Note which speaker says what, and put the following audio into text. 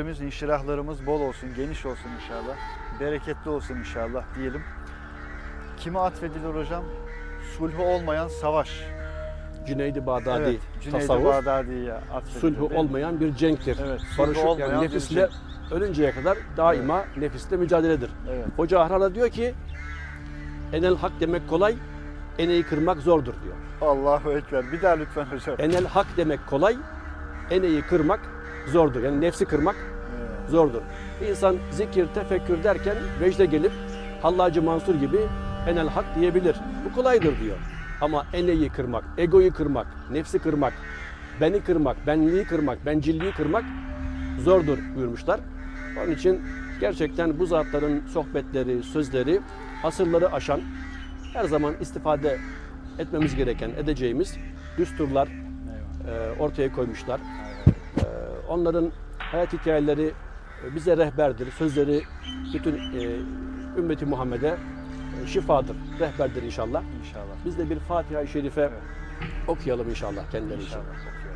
Speaker 1: Rabbimiz inşirahlarımız bol olsun, geniş olsun inşallah. Bereketli olsun inşallah diyelim. Kime atfedilir hocam? Sulhu olmayan savaş.
Speaker 2: Cüneydi Bağdadi
Speaker 1: evet, Cüneydi
Speaker 2: tasavvuf,
Speaker 1: Bağdadi'ye atfedilir.
Speaker 2: sulhu olmayan bir cenktir.
Speaker 1: Evet, olmayan
Speaker 2: yani nefisle
Speaker 1: cenk.
Speaker 2: ölünceye kadar daima nefisle mücadeledir.
Speaker 1: Evet.
Speaker 2: Hoca Ahrar'a diyor ki enel hak demek kolay, eneyi kırmak zordur diyor.
Speaker 1: Allahu Ekber. Bir daha lütfen hocam.
Speaker 2: Enel hak demek kolay, eneyi kırmak zordur. Yani nefsi kırmak
Speaker 1: Evet.
Speaker 2: Zordur. İnsan zikir, tefekkür derken vecde gelip Hallacı Mansur gibi enel hak diyebilir. Bu kolaydır diyor. Ama eneyi kırmak, egoyu kırmak, nefsi kırmak, beni kırmak, benliği kırmak, bencilliği kırmak zordur buyurmuşlar. Onun için gerçekten bu zatların sohbetleri, sözleri asırları aşan, her zaman istifade etmemiz gereken, edeceğimiz düsturlar e, ortaya koymuşlar. E, Onların hayat hikayeleri bize rehberdir. Sözleri bütün e, ümmeti Muhammed'e e, şifadır, rehberdir inşallah.
Speaker 1: İnşallah.
Speaker 2: Biz de bir Fatiha-i Şerife
Speaker 1: Evet.
Speaker 2: okuyalım inşallah kendileri için.
Speaker 1: İnşallah.